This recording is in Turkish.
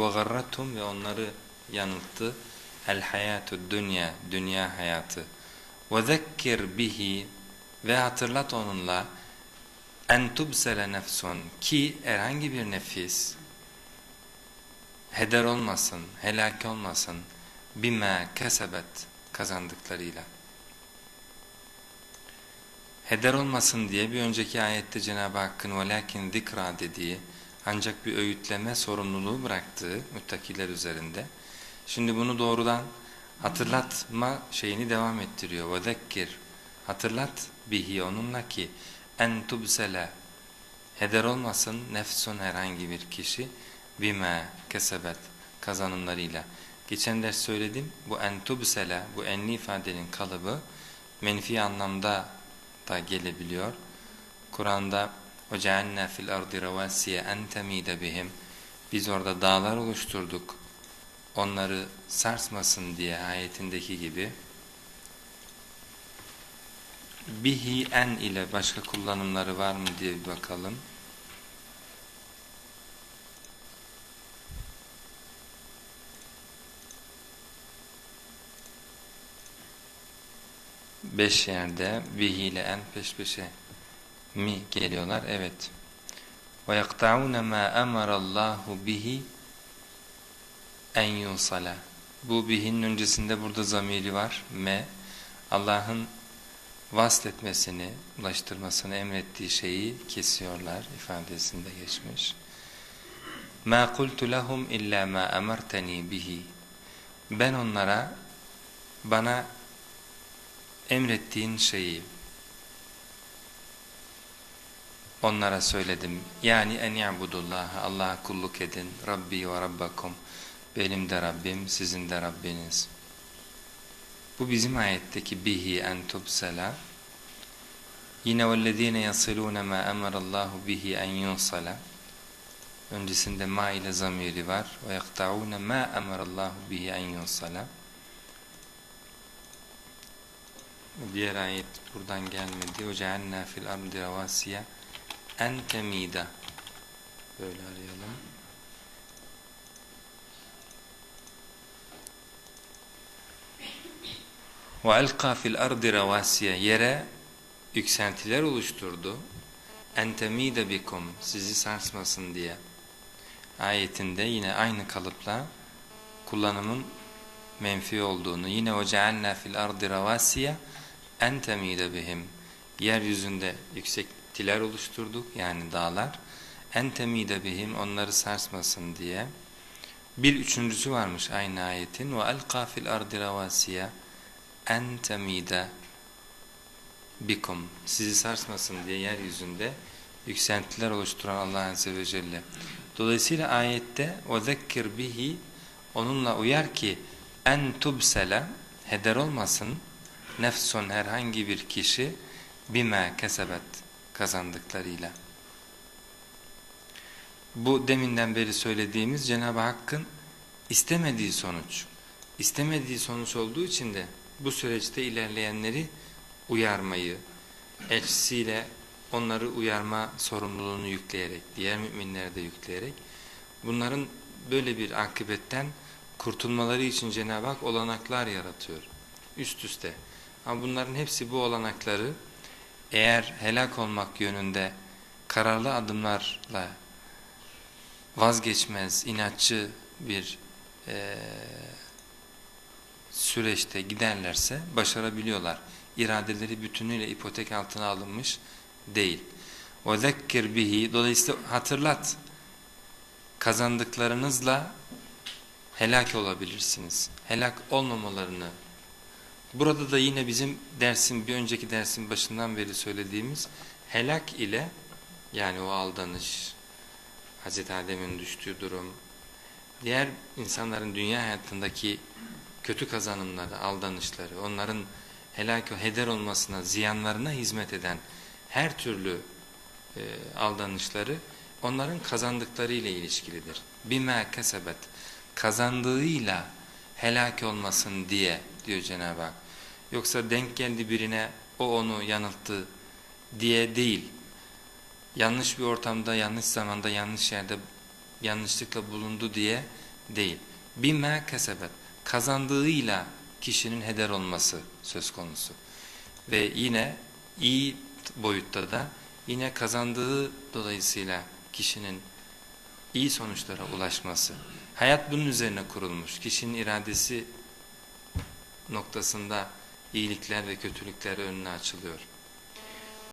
ve garrathum ve onları yanılttı. El hayatu dünya, dünya hayatı. Ve zekkir bihi ve hatırlat onunla en tubsele nefsun ki herhangi bir nefis heder olmasın, helak olmasın bime kesebet kazandıklarıyla. Heder olmasın diye bir önceki ayette Cenab-ı Hakk'ın velakin zikra dediği ancak bir öğütleme sorumluluğu bıraktığı müttakiler üzerinde. Şimdi bunu doğrudan hatırlatma şeyini devam ettiriyor. Ve zekkir hatırlat bihi onunla ki en tubsele heder olmasın nefsun herhangi bir kişi bime kesebet kazanımlarıyla. Geçen ders söyledim bu en tubsele bu enli ifadenin kalıbı menfi anlamda da gelebiliyor. Kur'an'da وَجَعَلْنَا فِي الْأَرْضِ رَوَاسِيَ اَنْ تَم۪يدَ بِهِمْ Biz orada dağlar oluşturduk. Onları sarsmasın diye ayetindeki gibi. Bihi en ile başka kullanımları var mı diye bir bakalım. Beş yerde bihi ile en peş peşe mi geliyorlar? Evet. وَيَقْطَعُونَ مَا أَمَرَ اللّٰهُ بِهِ en yusala. Bu bihinin öncesinde burada zamiri var. Me. Allah'ın vasletmesini, ulaştırmasını emrettiği şeyi kesiyorlar ifadesinde geçmiş. مَا قُلْتُ لَهُمْ اِلَّا مَا اَمَرْتَنِي bihi. Ben onlara bana emrettiğin şeyi onlara söyledim. Yani en ya'budullaha Allah'a kulluk edin. Rabbi ve rabbakum. Benim de Rabbim, sizin de Rabbiniz. Bu bizim ayetteki bihi en tubsala. Yine vellezine yasiluna ma emarallahu bihi en yunsala. Öncesinde ma ile zamiri var. Ve yaktauna ma emarallahu bihi en yunsala. Diğer ayet buradan gelmedi. Ve cealna fil ardi ravasiye entemide böyle arayalım. Ve elka fil ardi revasiye yere yükseltiler oluşturdu. Entemide bikum sizi sarsmasın diye. Ayetinde yine aynı kalıpla kullanımın menfi olduğunu yine ve cealna fil ardi revasiye entemide bihim yeryüzünde yüksek bitkiler oluşturduk yani dağlar. En temide bihim onları sarsmasın diye. Bir üçüncüsü varmış aynı ayetin. Ve elka fil ardi ravasiye en temide bikum sizi sarsmasın diye yeryüzünde yükseltiler oluşturan Allah Azze ve Celle. Dolayısıyla ayette o zekir bihi onunla uyar ki en tubsele heder olmasın nefsun herhangi bir kişi bime kesebet kazandıklarıyla. Bu deminden beri söylediğimiz Cenab-ı Hakk'ın istemediği sonuç. İstemediği sonuç olduğu için de bu süreçte ilerleyenleri uyarmayı, elçisiyle onları uyarma sorumluluğunu yükleyerek, diğer müminleri de yükleyerek, bunların böyle bir akıbetten kurtulmaları için Cenab-ı Hak olanaklar yaratıyor. Üst üste. Ama bunların hepsi bu olanakları eğer helak olmak yönünde kararlı adımlarla vazgeçmez, inatçı bir e, süreçte giderlerse başarabiliyorlar. İradeleri bütünüyle ipotek altına alınmış değil. وَذَكِّرْ bihi Dolayısıyla hatırlat. Kazandıklarınızla helak olabilirsiniz. Helak olmamalarını. Burada da yine bizim dersin, bir önceki dersin başından beri söylediğimiz helak ile yani o aldanış, Hz. Adem'in düştüğü durum, diğer insanların dünya hayatındaki kötü kazanımları, aldanışları, onların helak heder olmasına, ziyanlarına hizmet eden her türlü e, aldanışları onların kazandıkları ile ilişkilidir. Bime kesebet kazandığıyla helak olmasın diye diyor Cenab-ı Hak. Yoksa denk geldi birine o onu yanılttı diye değil. Yanlış bir ortamda, yanlış zamanda, yanlış yerde yanlışlıkla bulundu diye değil. Bima kesebet kazandığıyla kişinin heder olması söz konusu. Ve yine iyi boyutta da yine kazandığı dolayısıyla kişinin iyi sonuçlara ulaşması. Hayat bunun üzerine kurulmuş. Kişinin iradesi noktasında iyilikler ve kötülükler önüne açılıyor.